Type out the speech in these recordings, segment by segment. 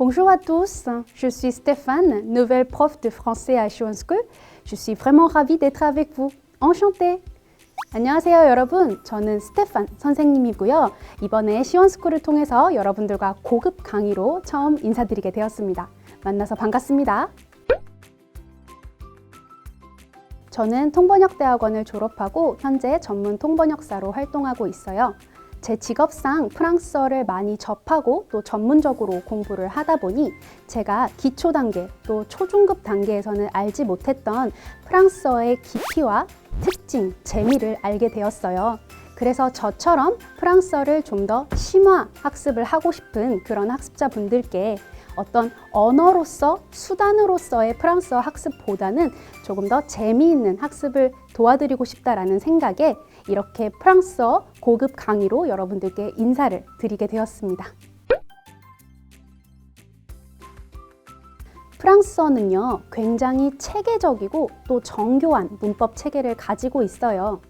Bonjour à tous, je suis Stéphane, nouvelle prof de français à School. Je suis vraiment ravie d'être avec vous. Enchantée. 안녕하세요, 여러분. 저는 스테판 선생님이고요. 이번에 시원스쿨을 통해서 여러분들과 고급 강의로 처음 인사드리게 되었습니다. 만나서 반갑습니다. 저는 통번역대학원을 졸업하고 현재 전문 통번역사로 활동하고 있어요. 제 직업상 프랑스어를 많이 접하고 또 전문적으로 공부를 하다 보니 제가 기초 단계 또 초중급 단계에서는 알지 못했던 프랑스어의 깊이와 특징, 재미를 알게 되었어요. 그래서 저처럼 프랑스어를 좀 더 심화 학습을 하고 싶은 그런 학습자분들께 어떤 언어로서 수단으로서의 프랑스어 학습보다는 조금 더 재미있는 학습을 도와드리고 싶다라는 생각에 이렇게 프랑스어 고급 강의로 여러분들께 인사를 드리게 되었습니다. 프랑스어는요, 굉장히 체계적이고 또 정교한 문법 체계를 가지고 있어요.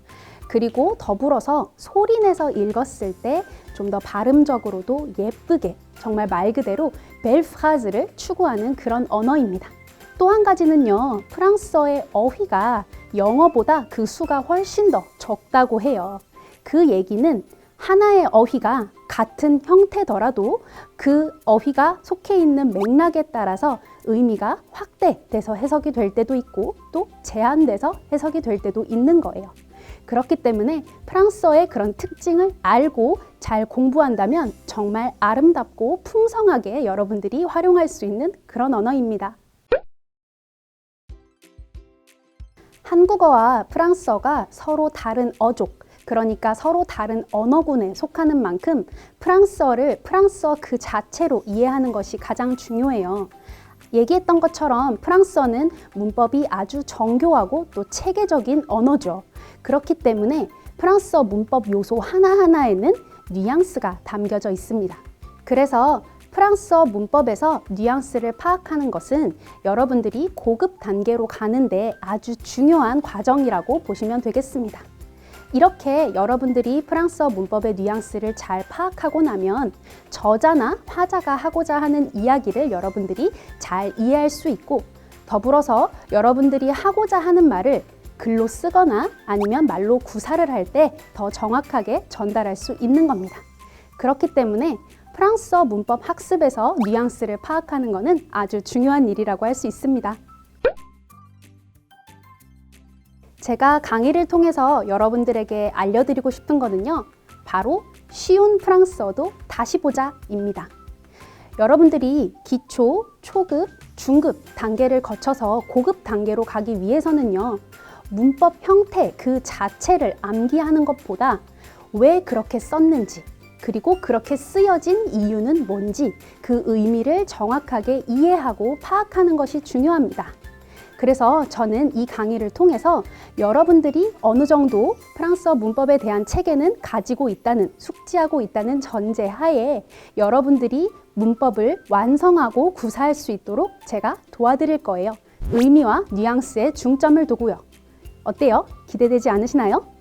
그리고 더불어서 소리내서 읽었을 때 좀 더 발음적으로도 예쁘게 정말 말 그대로 벨프라즈를 추구하는 그런 언어입니다. 또 한 가지는요, 프랑스어의 어휘가 영어보다 그 수가 훨씬 더 적다고 해요. 그 얘기는 하나의 어휘가 같은 형태더라도 그 어휘가 속해 있는 맥락에 따라서 의미가 확대돼서 해석이 될 때도 있고 또 제한돼서 해석이 될 때도 있는 거예요. 그렇기 때문에 프랑스어의 그런 특징을 알고 잘 공부한다면 정말 아름답고 풍성하게 여러분들이 활용할 수 있는 그런 언어입니다. 한국어와 프랑스어가 서로 다른 어족, 그러니까 서로 다른 언어군에 속하는 만큼 프랑스어를 프랑스어 그 자체로 이해하는 것이 가장 중요해요. 얘기했던 것처럼 프랑스어는 문법이 아주 정교하고 또 체계적인 언어죠. 그렇기 때문에 프랑스어 문법 요소 하나하나에는 뉘앙스가 담겨져 있습니다. 그래서 프랑스어 문법에서 뉘앙스를 파악하는 것은 여러분들이 고급 단계로 가는데 아주 중요한 과정이라고 보시면 되겠습니다. 이렇게 여러분들이 프랑스어 문법의 뉘앙스를 잘 파악하고 나면 저자나 화자가 하고자 하는 이야기를 여러분들이 잘 이해할 수 있고 더불어서 여러분들이 하고자 하는 말을 글로 쓰거나 아니면 말로 구사를 할 때 더 정확하게 전달할 수 있는 겁니다. 그렇기 때문에 프랑스어 문법 학습에서 뉘앙스를 파악하는 것은 아주 중요한 일이라고 할 수 있습니다. 제가 강의를 통해서 여러분들에게 알려드리고 싶은 거는요. 바로 쉬운 프랑스어도 다시 보자입니다. 여러분들이 기초, 초급, 중급 단계를 거쳐서 고급 단계로 가기 위해서는요. 문법 형태 그 자체를 암기하는 것보다 왜 그렇게 썼는지, 그리고 그렇게 쓰여진 이유는 뭔지 그 의미를 정확하게 이해하고 파악하는 것이 중요합니다. 그래서 저는 이 강의를 통해서 여러분들이 어느 정도 프랑스어 문법에 대한 체계는 가지고 있다는, 숙지하고 있다는 전제 하에 여러분들이 문법을 완성하고 구사할 수 있도록 제가 도와드릴 거예요. 의미와 뉘앙스에 중점을 두고요. 어때요? 기대되지 않으시나요?